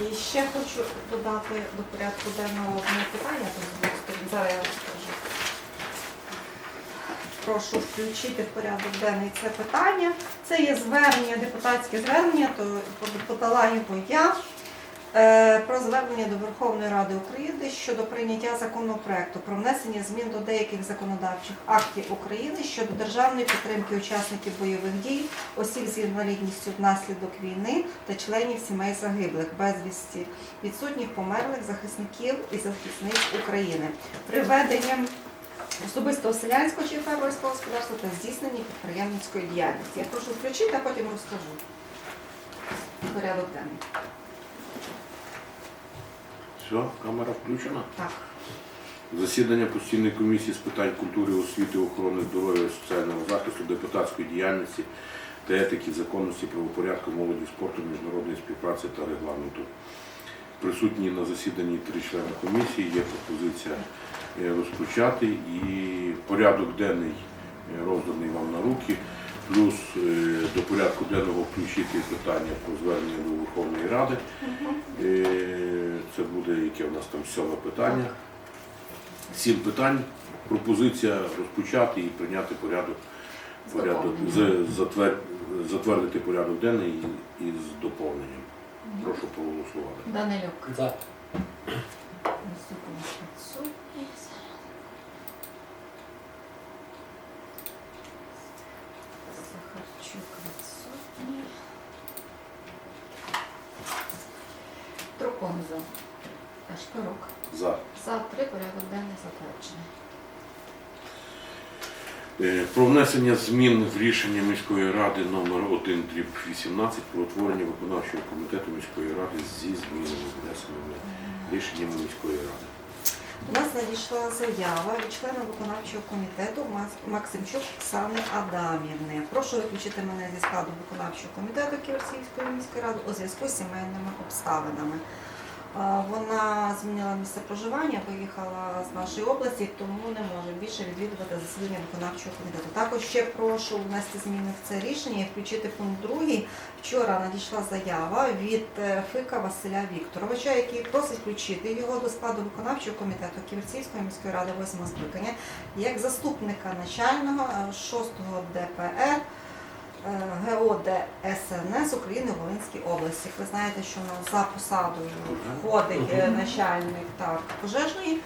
І ще хочу додати до порядку денного одне питання. Зараз я розкажу. Прошу включити в порядок денний це питання. Це є звернення, депутатське звернення, то подала його я. Е, Про звернення до Верховної Ради України щодо прийняття законопроекту про внесення змін до деяких законодавчих актів України щодо державної підтримки учасників бойових дій, осіб з інвалідністю внаслідок війни та членів сімей загиблих, безвісті, відсутніх померлих захисників і захисниць України, приведенням особистого селянського чи фермерського господарства та здійснення підприємницької діяльності. Я прошу включити, а потім розкажу. Порядок денний. Все, камера включена. Так. Засідання постійної комісії з питань культури, освіти, охорони здоров'я, соціального захисту, депутатської діяльності та етики, законності, правопорядку, молоді, спорту, міжнародної співпраці та регламенту. Присутні на засіданні три члени комісії. Є пропозиція е, розпочати і порядок денний е, розданий вам на руки. Плюс е, до порядку денного включити питання про звернення до Верховної Ради. Е, Це буде яке в нас там сьоме питання. Сім питань. Пропозиція розпочати і прийняти порядок, порядок з- затвер- затвердити порядок денний і- із доповненням. Прошу проголосувати. Данилюк. За. Наступний Сахарчук відсутній. Трукон за. Шпирук. За. За три порядок денний затверджений. Е, Про внесення змін в рішення міської ради номер 1 дріб 18 про утворення виконавчого комітету міської ради зі змінами внесеними рішеннями міської ради. У нас надійшла заява від члена виконавчого комітету Максимчук Оксани Адамівни. Прошу виключити мене зі складу виконавчого комітету Ківерсійської міської ради у зв'язку з сімейними обставинами. Вона змінила місце проживання, виїхала з нашої області, тому не може більше відвідувати засідання виконавчого комітету. Також ще прошу внести зміни в це рішення і включити пункт другий. Вчора надійшла заява від е, Фика Василя Вікторовича, який просить включити його до складу виконавчого комітету Ківерцівської міської ради 8 скликання як заступника начального 6-го ДПР е, ГО ДСНС України в Волинській області. Ви знаєте, що за посадою входить е, начальник так, пожежної.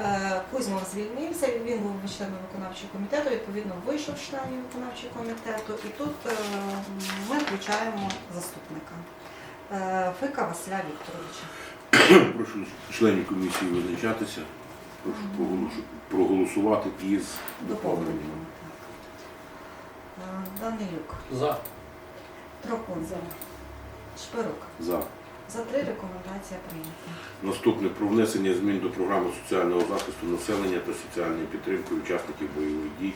Е, Кузьмов звільнився, він був членом виконавчого комітету, відповідно вийшов членів виконавчого комітету, і тут ми включаємо заступника Фика Василя Вікторовича. Прошу членів комісії визначатися. Прошу проголосувати із доповненнями. Доповненням. Е, Данилюк, За. Тропун, Шпирук. За. За три рекомендація прийнята. Наступне про внесення змін до програми соціального захисту населення та соціальної підтримки учасників бойових дій,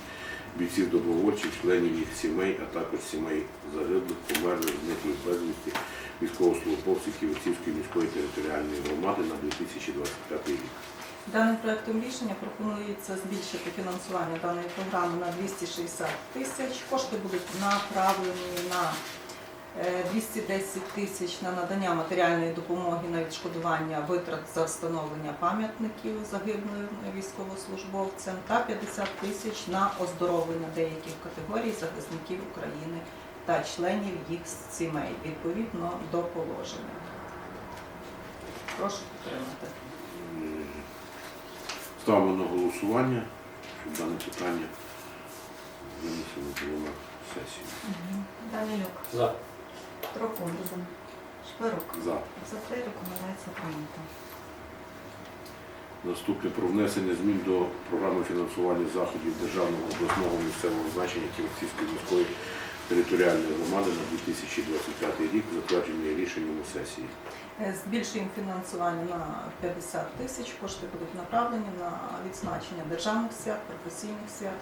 бійців добровольчих, членів їх сімей, а також сімей загиблих, померлих, зниклих безвісті, військовослужбовців Київської міської територіальної громади на 2025 рік. Даним проектом рішення пропонується збільшити фінансування даної програми на 260 тисяч. Кошти будуть направлені на е, 210 тисяч на надання матеріальної допомоги на відшкодування витрат за встановлення пам'ятників загиблим військовослужбовцям та 50 тисяч на оздоровлення деяких категорій захисників України та членів їх сімей відповідно до положення. Прошу підтримати. М, Ставимо на голосування, щоб дане питання винесено було на сесію. Данилюк, За. Тропун, Шпирук. За. За три рекомендація прийнята. Наступне про внесення змін до програми фінансування заходів державного обласного місцевого значення Ківерцівської міської територіальної громади на 2025 рік, затверджений рішенням сесії. Е, Збільшуємо фінансування на 50 тисяч. Кошти будуть направлені на відзначення державних свят, професійних свят,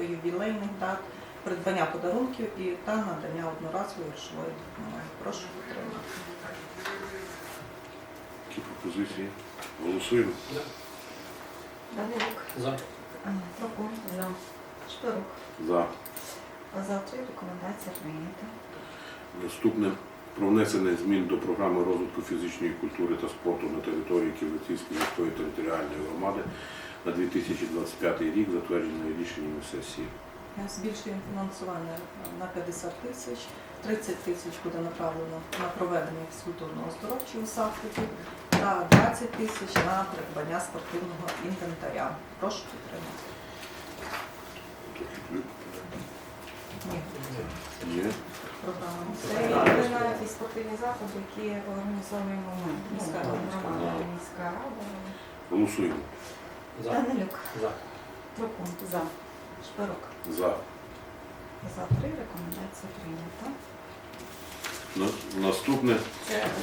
ювілейних дат, придбання подарунків і та надання одноразової грошової допомоги. Прошу підтримати. Які пропозиції? Голосуємо. Данилюк, За. е, Тропун, Шпирук. За. За три рекомендація прийнята. Наступне про внесення змін до програми розвитку фізичної культури та спорту на території Ківерцівської міської територіальної громади на 2025 рік, затвердженої рішенням сесії. Збільшуємо фінансування на 50 тисяч, 30 тисяч буде направлено на проведення фізкультурно-оздоровчих заходів та 20 тисяч на придбання спортивного інвентаря. Прошу підтримати. Є. програма Це місцева. ви на ті спортивні заходи, які організовуємо ми, міська Ну, громада, міська рада. Голосуємо. За. Данилюк, За. Трупун, за. Шпирок. За. За три рекомендація прийнята. Наступне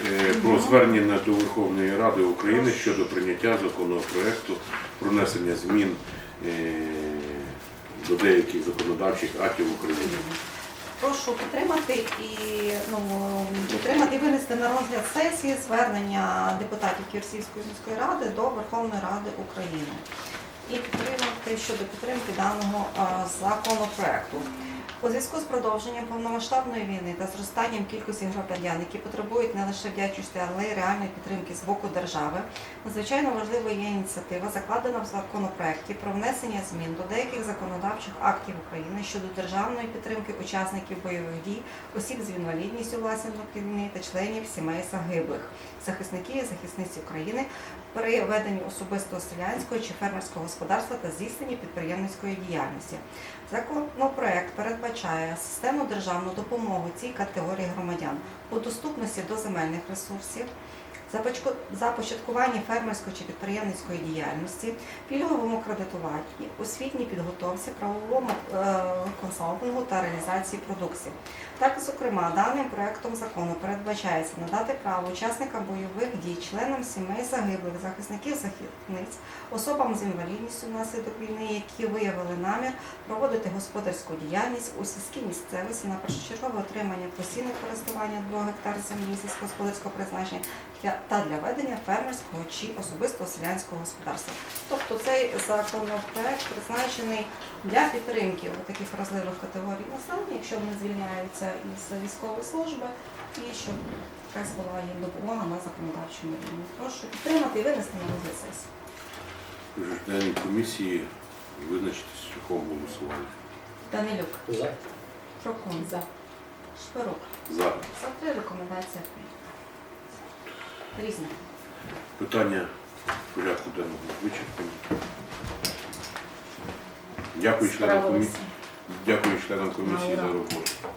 Е, про звернення до Верховної Ради України щодо прийняття законопроекту про внесення змін е, до деяких законодавчих актів України. Прошу підтримати і ну підтримати винести на розгляд сесії звернення депутатів Кірсівської міської ради до Верховної Ради України і підтримати щодо підтримки даного законопроекту. У зв'язку з продовженням повномасштабної війни та зростанням кількості громадян, які потребують не лише вдячності, але й реальної підтримки з боку держави, надзвичайно важливою є ініціатива, закладена в законопроекті про внесення змін до деяких законодавчих актів України щодо державної підтримки учасників бойових дій, осіб з інвалідністю внаслідок війни та членів сімей загиблих, захисників і захисниць України при веденні особистого селянського чи фермерського господарства та здійсненні підприємницької діяльності. Законопроект передбачає систему державну допомогу цій категорії громадян у доступності до земельних ресурсів, започаткуванні фермерської чи підприємницької діяльності, пільговому кредитуванні, освітній підготовці, правовому е, консалтингу та реалізації продукції. Так, зокрема, даним проектом закону передбачається надати право учасникам бойових дій, членам сімей загиблих, захисників захисниць, особам з інвалідністю внаслідок війни, які виявили намір проводити господарську діяльність у сільській місцевості на першочергове отримання постійного користування 2 гектар землі сільськогосподарського призначення та для ведення фермерського чи особистого селянського господарства. Тобто цей законопроект призначений для підтримки таких вразливих категорій населення, якщо вони звільняються із військової служби, і щоб якась була їм допомога на законодавчому рівні. Прошу підтримати і винести на розгляд сесії. Членів комісії визначитись шляхом голосування. Данилюк, За. Прокон, за. Шпирук. За. За три рекомендація прийнята. Різне. Питання порядку денного вичерпані. Дякую членам комісії. Дякую членам комісії за роботу.